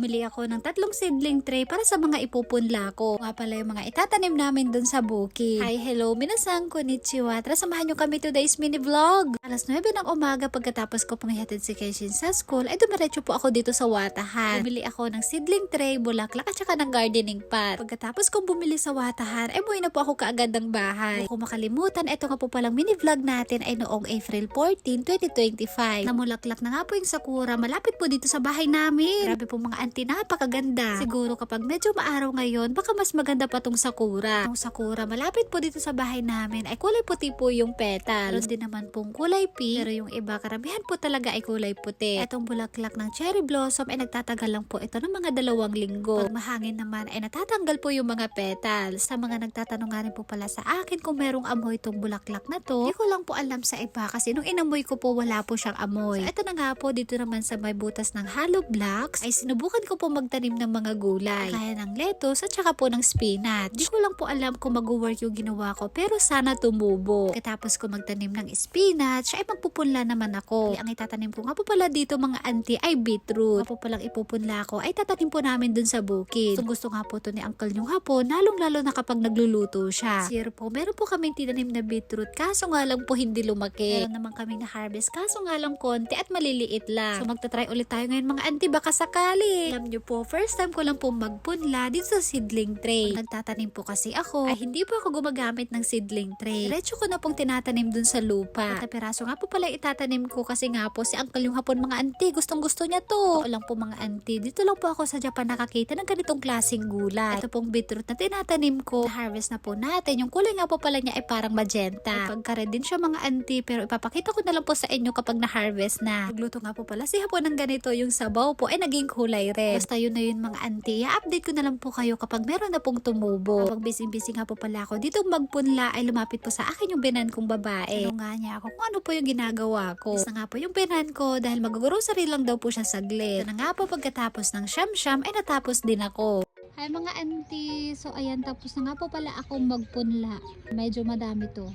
bumili ako ng tatlong seedling tray para sa mga ipupunla ko. Nga pala yung mga itatanim namin dun sa bukid. Hi, hello, minasang konnichiwa. Tara samahan nyo kami today's mini vlog. Alas 9 ng umaga pagkatapos ko pong ihatid si Kenshin sa school, ay dumiretso po ako dito sa Watahan. Bumili ako ng seedling tray, bulaklak at saka ng gardening pot. Pagkatapos kong bumili sa Watahan, ay buhay na po ako kaagad ng bahay. Kung makalimutan, ito nga po palang mini vlog natin ay noong April 14, 2025. Namulaklak na nga po yung sakura, malapit po dito sa bahay namin. Grabe po mga auntie, napakaganda. Siguro kapag medyo maaraw ngayon, baka mas maganda pa tong sakura. Yung sakura, malapit po dito sa bahay namin, ay kulay puti po yung petals. Meron din naman pong kulay pink, pero yung iba, karamihan po talaga ay kulay puti. Etong bulaklak ng cherry blossom ay nagtatagal lang po ito ng mga dalawang linggo. Pag mahangin naman ay natatanggal po yung mga petals. Sa mga nagtatanong nga rin po pala sa akin kung merong amoy itong bulaklak na to, hindi ko lang po alam sa iba kasi nung inamoy ko po wala po siyang amoy. So, ito na nga po dito naman sa may butas ng hollow blocks ay sinubukan ko po magtanim ng mga gulay. Kaya ng lettuce at saka po ng spinach. Di ko lang po alam kung mag-work yung ginawa ko pero sana tumubo. Katapos ko magtanim ng spinach ay magpupunla naman ako. Ang itatanim ko nga po pala dito mga auntie ay beetroot. Nga po palang ipupunla ko ay tatanim po namin dun sa bukid. So gusto nga po to ni uncle yung hapon lalong lalo na kapag nagluluto siya. Sir po, meron po kaming tinanim na beetroot kaso nga lang po hindi lumaki. Meron naman kaming na-harvest kaso nga lang konti at maliliit lang. So magta-try ulit tayo ngayon mga auntie baka sakali. Alam nyo po, first time ko lang po magpunla dito sa seedling tray. Nagtatanim po kasi ako ay hindi po ako gumagamit ng seedling tray. Diretso ko na pong tinatanim dun sa lupa. At na piraso nga po pala itatanim ko kasi nga po si uncle yung hapon mga auntie gustong gusto niya to. Ito lang po mga auntie, dito lang po ako sa Japan nakakita ng ganitong klaseng gulay. Ito pong beetroot na tinatanim ko. Harvest na po natin. Yung kulay nga po pala niya ay parang magenta. Pagka din siya mga auntie pero ipapakita ko na lang po sa inyo kapag na-harvest na. Nagluto nga po pala si hapon ng ganito yung sabaw po ay naging kulay red. Basta yun na yun mga auntie. I-update ko na lang po kayo kapag meron na pong tumubo. Kapag busy-busy nga po pala ako dito magpunla ay lumapit po sa akin yung binan kong babae. Ano nga niya ako kung ano po yung ginagawa ko. Isa nga po yung binan ko dahil mag-grocery lang daw po siya saglit. Ito na nga po pagkatapos ng siyam-siyam ay natapos din ako. Hi mga auntie, so ayan tapos na nga po pala akong magpunla. Medyo madami to.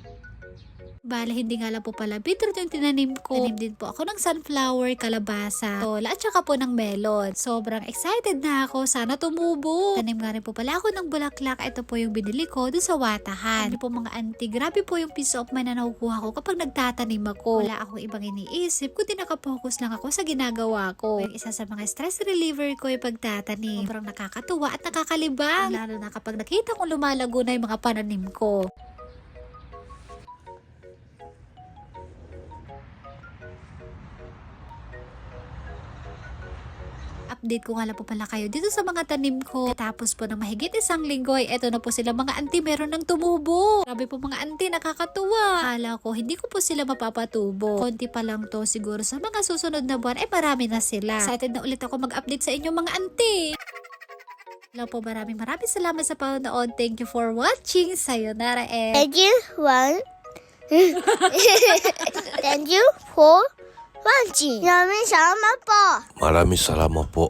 Bale, hindi nga lang po pala beetroot yung tinanim ko. Tanim din po ako ng sunflower, kalabasa, tola, at saka po ng melon. Sobrang excited na ako. Sana tumubo. Tanim nga rin po pala ako ng bulaklak. Ito po yung binili ko dun sa watahan. Ano po mga auntie, grabe po yung peace of mind na nakukuha ko kapag nagtatanim ako. Wala akong ibang iniisip, kundi nakapokus lang ako sa ginagawa ko. Yung isa sa mga stress reliever ko yung pagtatanim. Sobrang nakakatuwa at nakakalibang. Lalo na kapag nakita kong lumalago na yung mga pananim ko. Update ko nga lang po pala kayo dito sa mga tanim ko. Tapos po ng mahigit isang linggo ay eto na po sila mga auntie meron ng tumubo. Grabe po mga auntie nakakatuwa. Akala ko hindi ko po sila mapapatubo. Konti pa lang to siguro sa mga susunod na buwan ay marami na sila. Excited na ulit ako mag-update sa inyo mga auntie. Hello po, maraming maraming salamat sa panonood. Thank you for watching. Sayonara and... Thank you one. Thank you for watching. Maraming salamat po. Maraming salamat po.